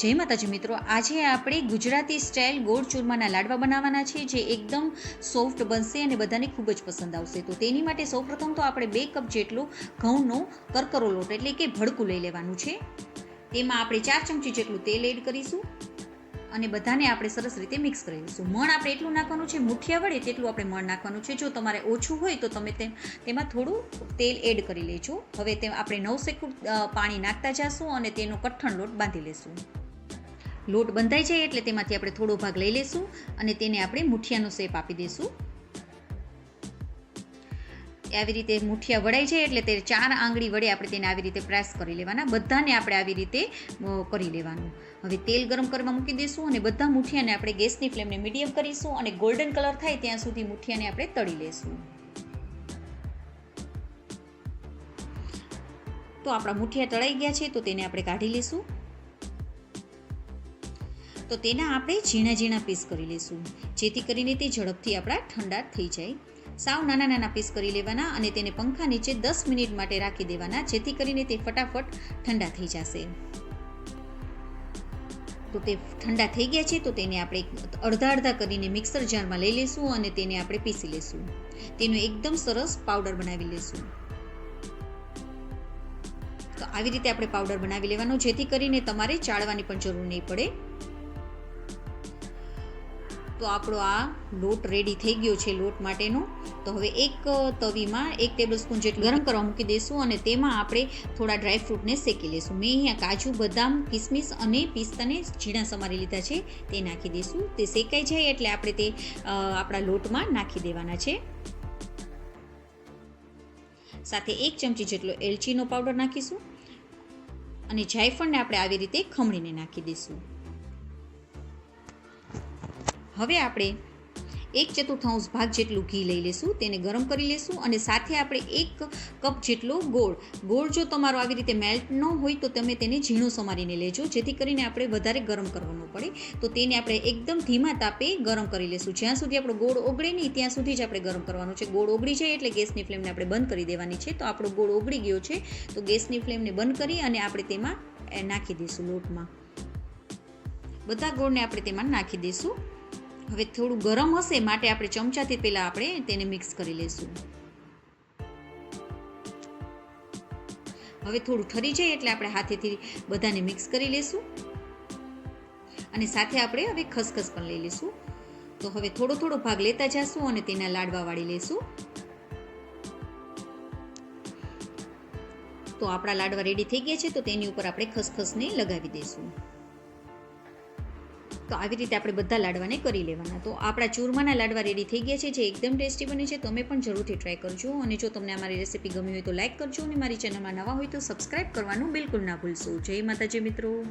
જય માતાજી મિત્રો. આજે આપણે ગુજરાતી સ્ટાઇલ ગોળ ચૂરમાના લાડવા બનાવવાના છે જે એકદમ સોફ્ટ બનશે અને બધાને ખૂબ જ પસંદ આવશે. તો તેની માટે સૌપ્રથમ તો આપણે બે કપ જેટલો ઘઉંનો કરકરો લોટ, એટલે કે ભડકું લઈ લેવાનું છે. તેમાં આપણે ચાર ચમચી જેટલું તેલ એડ કરીશું અને બધાને આપણે સરસ રીતે મિક્સ કરી દઈશું મણ આપણે એટલું નાખવાનું છે, મુઠિયા વડે તેટલું આપણે મણ નાખવાનું છે. જો તમારે ઓછું હોય તો તમે તેમ થોડું તેલ એડ કરી લેજો. હવે તે આપણે નવસેકું પાણી નાખતા જશું અને તેનો કઠણ લોટ બાંધી લેશું. લોટ બંધાઈ જાય એટલે તેમાંથી આપણે થોડો ભાગ લઈ લેશું અને તેને આપણે મુઠિયાનો શેપ આપી દઈશું આવી રીતે મુઠિયા વળાઈ જાય એટલે તે ચાર આંગળી વડે આપણે તેને આવી રીતે પ્રેસ કરી લેવાના. બધાને આપણે આવી રીતે કરી લેવાનું. હવે તેલ ગરમ કરવા મૂકી દઈશું અને બધા મુઠિયાને આપણે ગેસની ફ્લેમને મીડિયમ કરીશું અને ગોલ્ડન કલર થાય ત્યાં સુધી મુઠિયાને આપણે તળી લેશું. તો આપણા મુઠિયા તળાઈ ગયા છે તો તેને આપણે કાઢી લઈશું તો તેના આપણે ઝીણા ઝીણા પીસ કરી લઈશું. જેથી કરીને તે ઝડપથી આપણા ઠંડા થઈ જાય. સાવ નાના નાના પીસ કરી લેવાના અને તેને પંખા નીચે દસ મિનિટ માટે રાખી દેવાના, જેથી કરીને તે ફટાફટ ઠંડા થઈ જશે. તો તે ઠંડા થઈ ગયા છે, તો તેને આપણે અડધા અડધા કરીને મિક્સર જારમાં લઈ લઈશું અને તેને આપણે પીસી લઈશું. તેનો એકદમ સરસ પાવડર બનાવી લઈશું. તો આવી રીતે આપણે પાવડર બનાવી લેવાનો, જેથી કરીને તમારે ચાળવાની પણ જરૂર નહીં પડે. તો આપણો આ લોટ રેડી થઈ ગયો છે લોટ માટેનો. તો હવે એક તવીમાં એક ટેબલ સ્પૂન જેટલું ગરમ કરવા મૂકી દઈશું અને તેમાં આપણે થોડા ડ્રાય ફ્રૂટને શેકી લઈશું મેં અહીંયા કાજુ, બદામ, કિસમિસ અને પિસ્તાને ઝીણા સમારી લીધા છે. તે નાખી દઈશું તે શેકાઈ જાય એટલે આપણે તે આપણા લોટમાં નાખી દેવાના છે. સાથે એક ચમચી જેટલો એલચીનો પાવડર નાખીશું. અને જાયફળને આપણે આવી રીતે ખમણીને નાખી દઈશું હવે આપણે એક ચતુર્થાંશ ભાગ જેટલું ઘી લઈ લેશું, તેને ગરમ કરી લેશું અને સાથે આપણે એક કપ જેટલો ગોળ. ગોળ જો તમારો આવી રીતે મેલ્ટ ન હોય તો તમે તેને ઝીણું સમારીને લેજો, જેથી કરીને આપણે વધારે ગરમ કરવાનો પડે. તો તેને આપણે એકદમ ધીમા તાપે ગરમ કરી લેશું. જ્યાં સુધી આપણો ગોળ ઓગળે નહીં, ત્યાં સુધી જ આપણે ગરમ કરવાનું છે. ગોળ ઓગળી જાય એટલે ગેસની ફ્લેમને આપણે બંધ કરી દેવાની છે. તો આપણો ગોળ ઓગળી ગયો છે, તો ગેસની ફ્લેમને બંધ કરી અને આપણે તેમાં નાખી દઈશું લોટમાં. બધા ગોળને આપણે તેમાં નાખી દઈશું. હવે થોડું ગરમ હશે, માટે આપણે ચમચાથી પહેલાં આપણે તેને મિક્સ કરી લઈશું. હવે થોડું ઠરી જાય એટલે આપણે હાથેથી બધાને મિક્સ કરી લઈશું. અને સાથે આપણે હવે ખસખસ પણ લઈ લઈશું. તો હવે થોડો થોડો ભાગ લેતા જશું અને તેના લાડવા વાળી લઈશું. તો આપણા લાડવા રેડી થઈ ગયા છે, તો તેની ઉપર આપણે ખસખસને લગાવી દઈશું. તો આવી રીતે આપણે બધા લાડવાને કરી લેવાના. તો આપણા ચૂરમાના લાડવા રેડી થઈ ગયા છે, જે એકદમ ટેસ્ટી બને છે. તમે પણ જરૂરથી ટ્રાય કરજો. અને જો તમને અમારી રેસીપી ગમી હોય તો લાઈક કરજો. અને મારી ચેનલમાં નવા હોય તો સબસ્ક્રાઈબ કરવાનું બિલકુલ ના ભૂલશો. જય માતાજી મિત્રો.